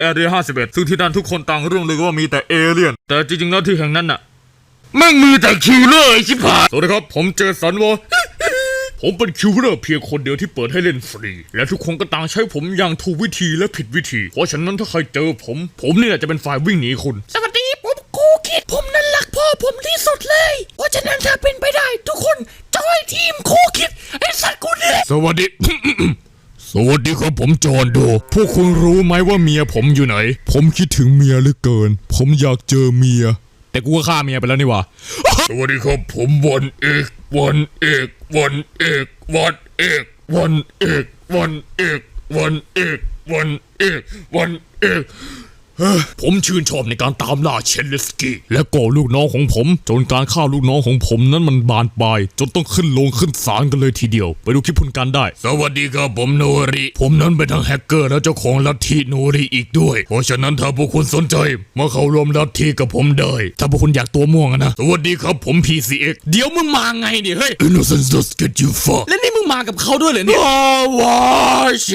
แอเรีย51ซึ่งที่นั่นทุกคนต่างเรื่องเลยว่ามีแต่เอเลี่ยน แต่จริงๆแล้วที่แห่งนั้นน่ะแม่งมีแต่คิวเลอร์ไอ้ชิบหายสวัสดีครับ ผมเจสันวอผมเป็นคิวเลอร์เพียงคนเดียวที่เปิดให้เล่นฟรี และทุกคนก็ต่างใช้ผมอย่างถูกวิธีและผิดวิธี เพราะฉะนั้นถ้าใครเจอผม ผมนี่แหละจะเป็นฝ่ายวิ่งหนีคุณ สวัสดีผมกูคิดผมนั้นรักพ่อผมที่สุดเลย เพราะฉะนั้นถ้าเป็นไปได้ ทุกคนจอยทีมคูคิดไอ้สัตว์กูเนี่ยสวัสดีส วัสดีครับผมจอห์นโด พวกคุณรู้ไหมว่าเมียผมอยู่ไหน ผมคิดถึงเมียเหลือเกิน ผมอยากเจอเมีย แต่กูก็ฆ่าเมียไปแล้วนี่หว่า สวัสดีครับผมวันเอกวันเอกวันเอกวันเอกวันเอกวันเอกวันเอกวันเอกวันเอก ผมชื่นชอบในการตามล่าเชนเลสกี้และก่อลูกน้องของผม จนการฆ่าลูกน้องของผมนั้นมันบานปลายจนต้องขึ้นลงขึ้นศาลกันเลยทีเดียว ไปดูคลิปพุ่นกันได้ สวัสดีครับผมโนริ ผมนั้นเป็นทั้งแฮกเกอร์และเจ้าของลัทธิโนริอีกด้วย เพราะฉะนั้นถ้าพวกคุณสนใจ มาเข้าร่วมลัทธิกับผมได้ ถ้าพวกคุณอยากตัวม่วงอะนะ สวัสดีครับผม PCX เดี๋ยวมึงมาไงเนี่ยเฮ้ย Innocence does get you far แล้วนี่มึงมากับเขาด้วยเหรอเนี่ยว้าว